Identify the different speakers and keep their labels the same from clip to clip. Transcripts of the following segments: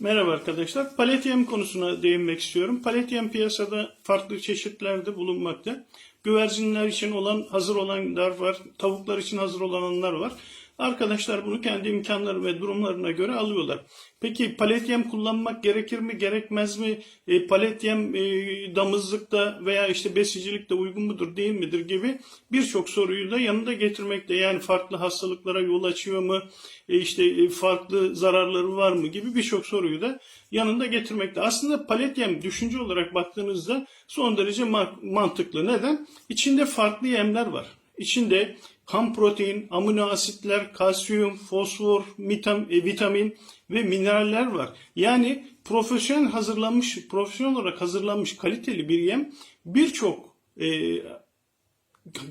Speaker 1: Merhaba arkadaşlar. Palet yem konusuna değinmek istiyorum. Palet yem piyasada farklı çeşitlerde bulunmakta. Güvercinler için olan hazır olanlar var. Tavuklar için hazır olanlar var. Arkadaşlar bunu kendi imkanları ve durumlarına göre alıyorlar. Peki palet yem kullanmak gerekir mi, gerekmez mi? E, palet yem e, damızlıkta veya işte besicilikte uygun mudur, değil midir gibi birçok soruyu da yanında getirmekte. Yani farklı hastalıklara yol açıyor mu? E, işte e, farklı zararları var mı gibi birçok soruyu da yanında getirmekte. Aslında palet yem düşünce olarak baktığınızda son derece ma- mantıklı. Neden? İçinde farklı yemler var. İçinde ham protein, amino asitler, kalsiyum, fosfor, e, vitamin ve mineraller var. Yani profesyonel hazırlanmış, profesyonel olarak hazırlanmış kaliteli bir yem birçok e,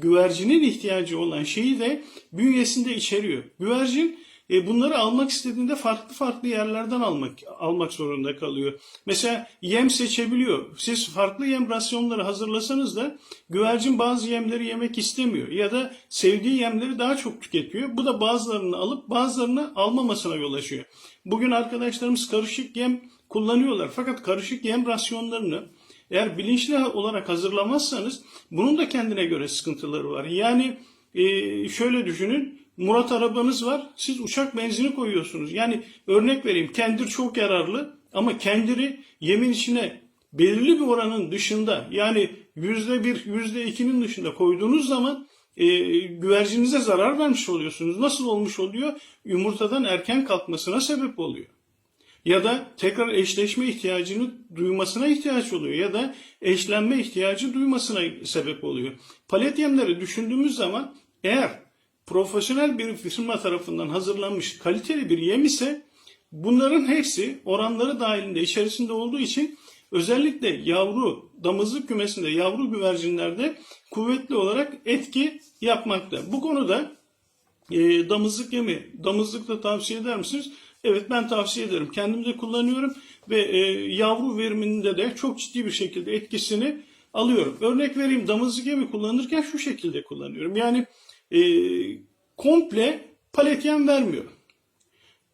Speaker 1: güvercinin ihtiyacı olan şeyi de bünyesinde içeriyor. Güvercin e, bunları almak istediğinde farklı farklı yerlerden almak almak zorunda kalıyor. Mesela yem seçebiliyor. Siz farklı yem rasyonları hazırlasanız da güvercin bazı yemleri yemek istemiyor ya da sevdiği yemleri daha çok tüketiyor. Bu da bazılarını alıp bazılarını almamasına yol açıyor. Bugün arkadaşlarımız karışık yem kullanıyorlar. Fakat karışık yem rasyonlarını eğer bilinçli olarak hazırlamazsanız bunun da kendine göre sıkıntıları var. Yani e, şöyle düşünün. Murat arabanız var. Siz uçak benzini koyuyorsunuz. Yani örnek vereyim. Kendir çok yararlı ama kendiri yemin içine belirli bir oranın dışında yani yüzde bir, yüzde ikinin dışında koyduğunuz zaman e, güvercinize zarar vermiş oluyorsunuz. Nasıl olmuş oluyor? Yumurtadan erken kalkmasına sebep oluyor ya da tekrar eşleşme ihtiyacını duymasına ihtiyaç oluyor ya da eşlenme ihtiyacı duymasına sebep oluyor. Palet yemleri düşündüğümüz zaman eğer profesyonel bir firma tarafından hazırlanmış kaliteli bir yem ise bunların hepsi oranları dahilinde içerisinde olduğu için özellikle yavru damızlık kümesinde yavru güvercinlerde kuvvetli olarak etki yapmakta. Bu konuda e, damızlık yemi, damızlıkta tavsiye eder misiniz? Evet ben tavsiye ederim. Kendim de kullanıyorum ve e, yavru veriminde de çok ciddi bir şekilde etkisini alıyorum. Örnek vereyim damızlık yemi kullanırken şu şekilde kullanıyorum. Yani e, komple palet yem vermiyorum.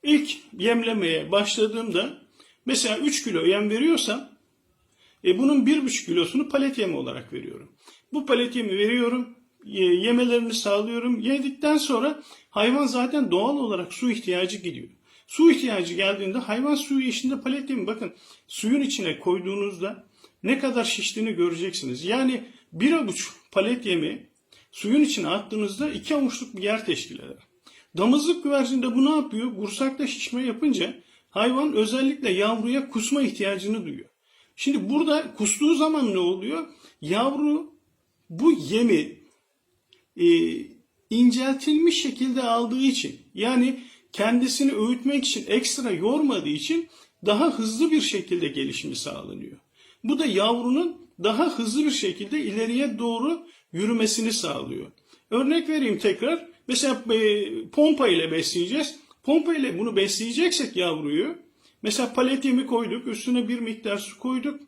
Speaker 1: İlk yemlemeye başladığımda mesela 3 kilo yem veriyorsam e, bunun 1,5 kilosunu palet yemi olarak veriyorum. Bu palet yemi veriyorum ye- yemelerini sağlıyorum. Yedikten sonra hayvan zaten doğal olarak su ihtiyacı gidiyor. Su ihtiyacı geldiğinde hayvan suyu içinde palet yemi bakın suyun içine koyduğunuzda ne kadar şiştiğini göreceksiniz. Yani bir avuç palet yemi suyun içine attığınızda iki avuçluk bir yer teşkil eder. Damızlık güvercinde bu ne yapıyor? Kursakta şişme yapınca hayvan özellikle yavruya kusma ihtiyacını duyuyor. Şimdi burada kustuğu zaman ne oluyor? Yavru bu yemi e, inceltilmiş şekilde aldığı için yani kendisini öğütmek için ekstra yormadığı için daha hızlı bir şekilde gelişimi sağlanıyor. Bu da yavrunun daha hızlı bir şekilde ileriye doğru yürümesini sağlıyor. Örnek vereyim tekrar. Mesela e, pompa ile besleyeceğiz. Pompa ile bunu besleyeceksek yavruyu mesela palet yemi koyduk, üstüne bir miktar su koyduk.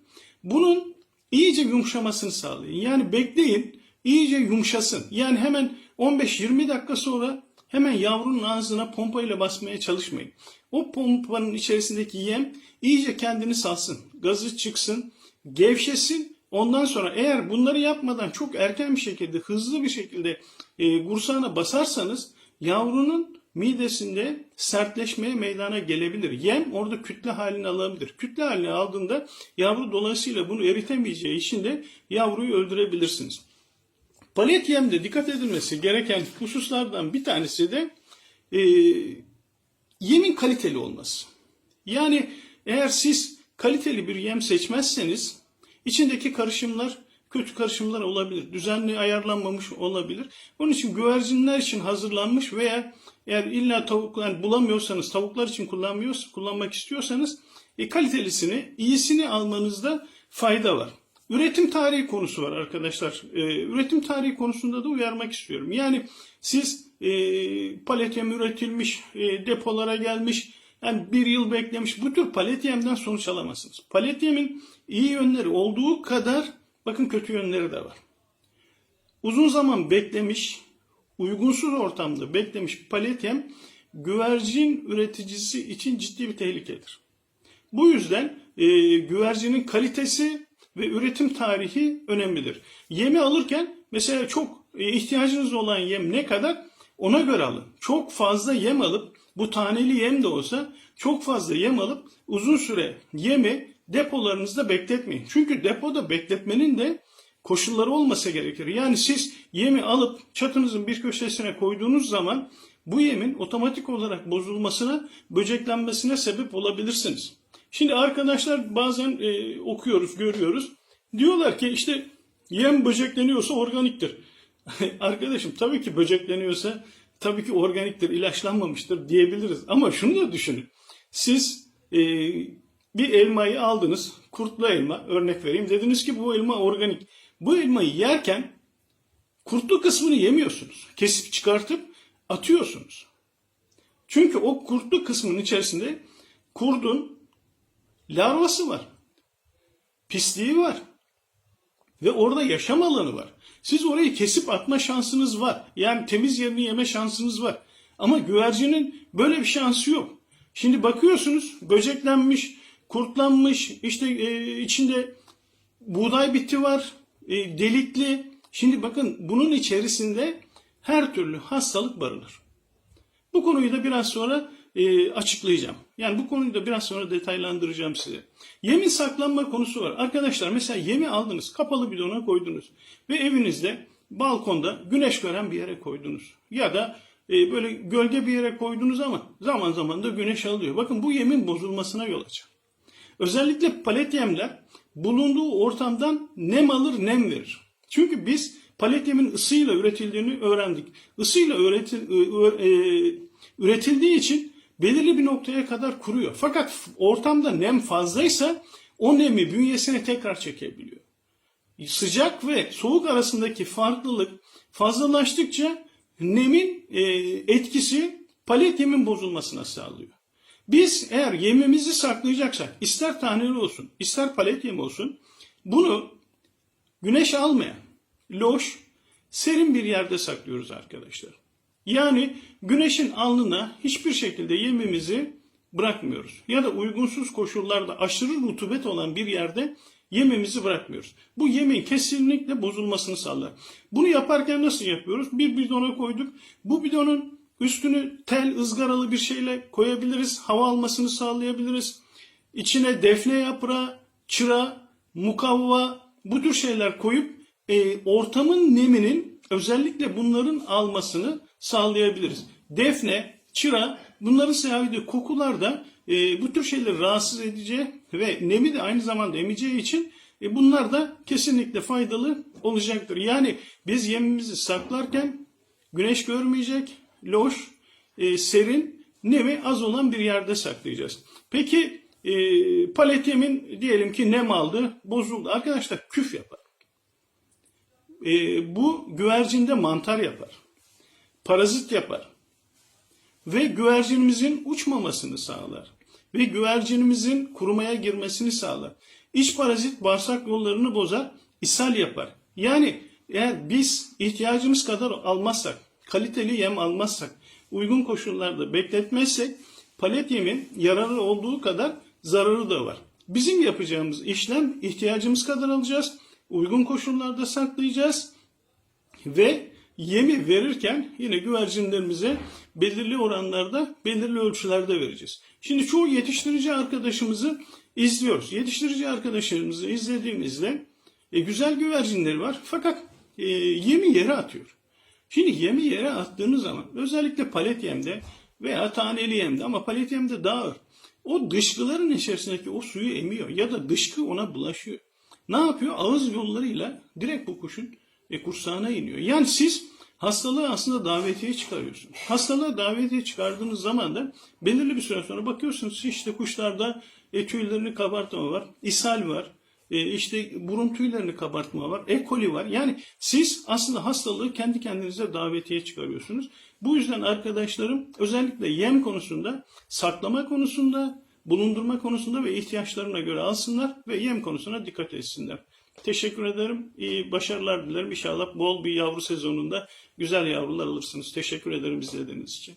Speaker 1: Bunun iyice yumuşamasını sağlayın. Yani bekleyin, iyice yumuşasın. Yani hemen 15-20 dakika sonra hemen yavrunun ağzına pompayla basmaya çalışmayın. O pompanın içerisindeki yem iyice kendini salsın. Gazı çıksın, gevşesin. Ondan sonra eğer bunları yapmadan çok erken bir şekilde, hızlı bir şekilde e, kursağına basarsanız yavrunun midesinde sertleşmeye meydana gelebilir. Yem orada kütle halini alabilir. Kütle halini aldığında yavru dolayısıyla bunu eritemeyeceği için de yavruyu öldürebilirsiniz. Palet yemde dikkat edilmesi gereken hususlardan bir tanesi de e, yemin kaliteli olması. Yani eğer siz kaliteli bir yem seçmezseniz içindeki karışımlar kötü karışımlar olabilir. Düzenli ayarlanmamış olabilir. Onun için güvercinler için hazırlanmış veya eğer illa tavuk yani bulamıyorsanız tavuklar için kullanmıyorsa, kullanmak istiyorsanız e, kalitelisini, iyisini almanızda fayda var. Üretim tarihi konusu var arkadaşlar. Ee, üretim tarihi konusunda da uyarmak istiyorum. Yani siz e, palet üretilmiş, e, depolara gelmiş, yani bir yıl beklemiş bu tür palet yemden sonuç alamazsınız. Palet yemin iyi yönleri olduğu kadar bakın kötü yönleri de var. Uzun zaman beklemiş, uygunsuz ortamda beklemiş palet yem güvercin üreticisi için ciddi bir tehlikedir. Bu yüzden e, güvercinin kalitesi ve üretim tarihi önemlidir. Yemi alırken mesela çok e, ihtiyacınız olan yem ne kadar ona göre alın. Çok fazla yem alıp bu taneli yem de olsa çok fazla yem alıp uzun süre yemi depolarınızda bekletmeyin. Çünkü depoda bekletmenin de koşulları olması gerekir. Yani siz yemi alıp çatınızın bir köşesine koyduğunuz zaman bu yemin otomatik olarak bozulmasına, böceklenmesine sebep olabilirsiniz. Şimdi arkadaşlar bazen e, okuyoruz, görüyoruz. Diyorlar ki işte yem böcekleniyorsa organiktir. Arkadaşım tabii ki böcekleniyorsa tabii ki organiktir, ilaçlanmamıştır diyebiliriz. Ama şunu da düşünün. Siz e, bir elmayı aldınız, kurtlu elma örnek vereyim. Dediniz ki bu elma organik. Bu elmayı yerken kurtlu kısmını yemiyorsunuz. Kesip çıkartıp atıyorsunuz. Çünkü o kurtlu kısmın içerisinde kurdun larvası var. Pisliği var. Ve orada yaşam alanı var. Siz orayı kesip atma şansınız var. Yani temiz yerini yeme şansınız var. Ama güvercinin böyle bir şansı yok. Şimdi bakıyorsunuz böceklenmiş, kurtlanmış, işte e, içinde buğday biti var, e, delikli. Şimdi bakın bunun içerisinde her türlü hastalık barınır. Bu konuyu da biraz sonra e, açıklayacağım. Yani bu konuyu da biraz sonra detaylandıracağım size. Yemin saklanma konusu var. Arkadaşlar mesela yemi aldınız, kapalı bidona koydunuz ve evinizde balkonda güneş gören bir yere koydunuz. Ya da e, böyle gölge bir yere koydunuz ama zaman zaman da güneş alıyor. Bakın bu yemin bozulmasına yol açar. Özellikle palet yemler bulunduğu ortamdan nem alır, nem verir. Çünkü biz palet yemin ısıyla üretildiğini öğrendik. Isıyla üretil, e, üretildiği için belirli bir noktaya kadar kuruyor. Fakat ortamda nem fazlaysa o nemi bünyesine tekrar çekebiliyor. Sıcak ve soğuk arasındaki farklılık fazlalaştıkça nemin e, etkisi palet yemin bozulmasına sağlıyor. Biz eğer yemimizi saklayacaksak ister taneli olsun ister palet yemi olsun bunu güneş almayan loş serin bir yerde saklıyoruz arkadaşlar. Yani güneşin alnına hiçbir şekilde yemimizi bırakmıyoruz. Ya da uygunsuz koşullarda aşırı rutubet olan bir yerde yemimizi bırakmıyoruz. Bu yemin kesinlikle bozulmasını sağlar. Bunu yaparken nasıl yapıyoruz? Bir bidona koyduk. Bu bidonun üstünü tel ızgaralı bir şeyle koyabiliriz. Hava almasını sağlayabiliriz. İçine defne yaprağı, çıra, mukavva bu tür şeyler koyup e, ortamın neminin özellikle bunların almasını sağlayabiliriz. Defne, çıra bunların sayesinde kokular da e, bu tür şeyleri rahatsız edici ve nemi de aynı zamanda emeceği için e, bunlar da kesinlikle faydalı olacaktır. Yani biz yemimizi saklarken güneş görmeyecek, loş, e, serin, nemi az olan bir yerde saklayacağız. Peki e, palet yemin diyelim ki nem aldı, bozuldu. Arkadaşlar küf yapar. E, bu güvercinde mantar yapar parazit yapar. Ve güvercinimizin uçmamasını sağlar. Ve güvercinimizin kurumaya girmesini sağlar. İç parazit bağırsak yollarını bozar, ishal yapar. Yani eğer biz ihtiyacımız kadar almazsak, kaliteli yem almazsak, uygun koşullarda bekletmezsek palet yemin yararı olduğu kadar zararı da var. Bizim yapacağımız işlem ihtiyacımız kadar alacağız, uygun koşullarda saklayacağız ve yemi verirken yine güvercinlerimize belirli oranlarda, belirli ölçülerde vereceğiz. Şimdi çoğu yetiştirici arkadaşımızı izliyoruz. Yetiştirici arkadaşlarımızı izlediğimizde e, güzel güvercinleri var fakat e, yemi yere atıyor. Şimdi yemi yere attığınız zaman özellikle palet yemde veya taneli yemde ama palet yemde daha ağır. O dışkıların içerisindeki o suyu emiyor ya da dışkı ona bulaşıyor. Ne yapıyor? Ağız yollarıyla direkt bu kuşun e, kursağına iniyor. Yani siz hastalığı aslında davetiye çıkarıyorsunuz. Hastalığı davetiye çıkardığınız zaman da belirli bir süre sonra bakıyorsunuz işte kuşlarda e, tüylerini kabartma var, ishal var, e, işte burun tüylerini kabartma var, E. coli var. Yani siz aslında hastalığı kendi kendinize davetiye çıkarıyorsunuz. Bu yüzden arkadaşlarım özellikle yem konusunda, saklama konusunda, bulundurma konusunda ve ihtiyaçlarına göre alsınlar ve yem konusuna dikkat etsinler. Teşekkür ederim. İyi başarılar dilerim. İnşallah bol bir yavru sezonunda güzel yavrular alırsınız. Teşekkür ederim izlediğiniz için.